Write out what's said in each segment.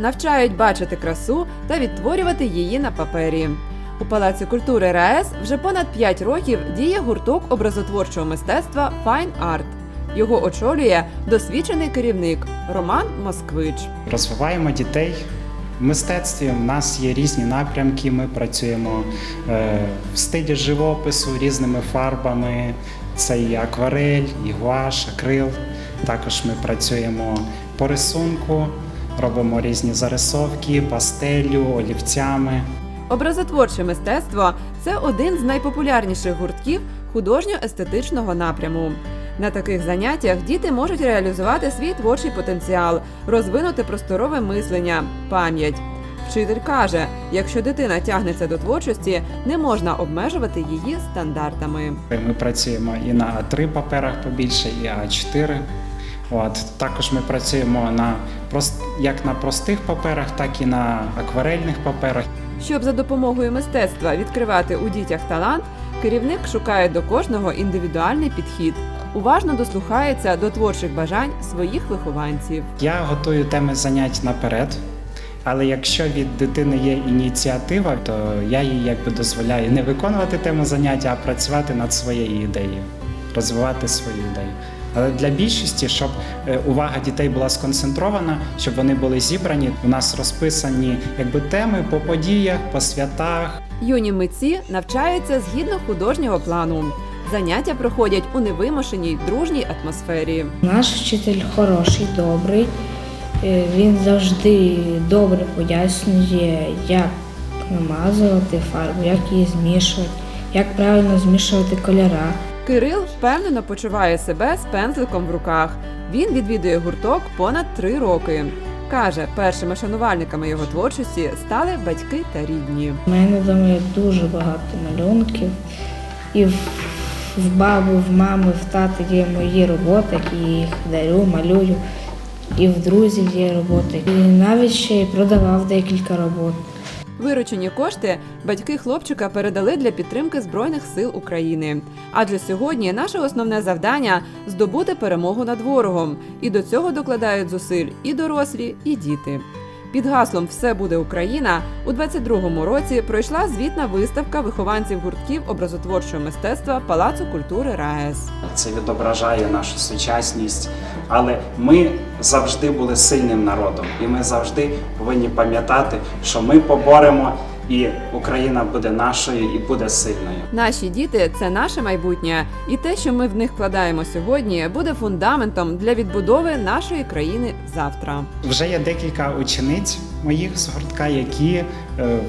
навчають бачити красу та відтворювати її на папері. У Палаці культури РаЕС вже понад 5 років діє гурток образотворчого мистецтва Fine Art. Його очолює досвідчений керівник Роман Москвич. Розвиваємо дітей в мистецтві. У нас є різні напрямки. Ми працюємо е, в стилі живопису різними фарбами. Це і акварель, і гуаш, акрил. Також ми працюємо по рисунку, робимо різні зарисовки, пастелю, олівцями. Образотворче мистецтво це один з найпопулярніших гуртків художньо-естетичного напряму. На таких заняттях діти можуть реалізувати свій творчий потенціал, розвинути просторове мислення, пам'ять. Вчитель каже, якщо дитина тягнеться до творчості, не можна обмежувати її стандартами. Ми працюємо і на А3 паперах побільше, і А4. От також ми працюємо на прост як на простих паперах, так і на акварельних паперах. Щоб за допомогою мистецтва відкривати у дітях талант, керівник шукає до кожного індивідуальний підхід, уважно дослухається до творчих бажань своїх вихованців. Я готую теми занять наперед. Але якщо від дитини є ініціатива, то я їй якби дозволяю не виконувати тему заняття, а працювати над своєю ідеєю, розвивати свою ідею. Але для більшості, щоб е, увага дітей була сконцентрована, щоб вони були зібрані, у нас розписані якби теми по подіях, по святах, Юні митці навчаються згідно художнього плану. Заняття проходять у невимушеній дружній атмосфері. Наш вчитель хороший, добрий. Е, Він завжди добре пояснює, як намазувати фарбу, як її змішувати, як правильно змішувати кольора. Кирил впевнено почуває себе з пензликом в руках. Він відвідує гурток понад три роки. Каже, першими шанувальниками його творчості стали батьки та рідні. У мене вдома є дуже багато малюнків. І в, бабу, в мами, в тати є мої роботи, які я їх дарю, малюю. І в друзів є роботи. І навіть ще й продавав декілька робот. Виручені кошти батьки хлопчика передали для підтримки Збройних сил України. Адже сьогодні наше основне завдання здобути перемогу над ворогом. І до цього докладають зусиль і дорослі, і діти. Під гаслом Все буде Україна у 22-му році пройшла звітна виставка вихованців гуртків образотворчого мистецтва Палацу культури РаЕС. це відображає нашу сучасність. Але ми завжди були сильним народом, і ми завжди повинні пам'ятати, що ми поборемо, і Україна буде нашою і буде сильною. Наші діти це наше майбутнє, і те, що ми в них вкладаємо сьогодні, буде фундаментом для відбудови нашої країни завтра. Вже є декілька учениць моїх з гуртка, які е,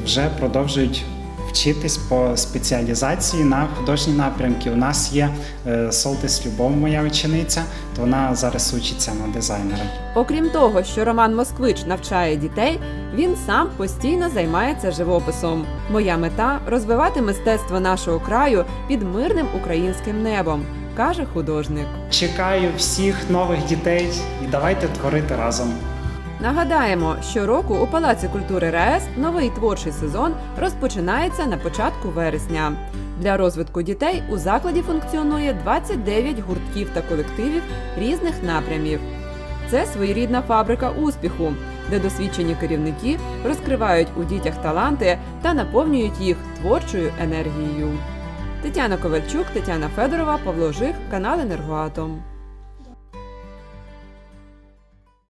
вже продовжують вчитись по спеціалізації на художні напрямки. У нас є е, Солтис Любов, моя учениця, то вона зараз учиться на дизайнера. Окрім того, що Роман Москвич навчає дітей, він сам постійно займається живописом. Моя мета розвивати мистецтво нашого краю під мирним українським небом, каже художник. Чекаю всіх нових дітей і давайте творити разом. Нагадаємо, щороку у Палаці культури РаЕС новий творчий сезон розпочинається на початку вересня. Для розвитку дітей у закладі функціонує 29 гуртків та колективів різних напрямів. Це своєрідна фабрика успіху, де досвідчені керівники розкривають у дітях таланти та наповнюють їх творчою енергією. Тетяна Ковальчук, Тетяна Федорова, Павло Жих, канал Енергоатом.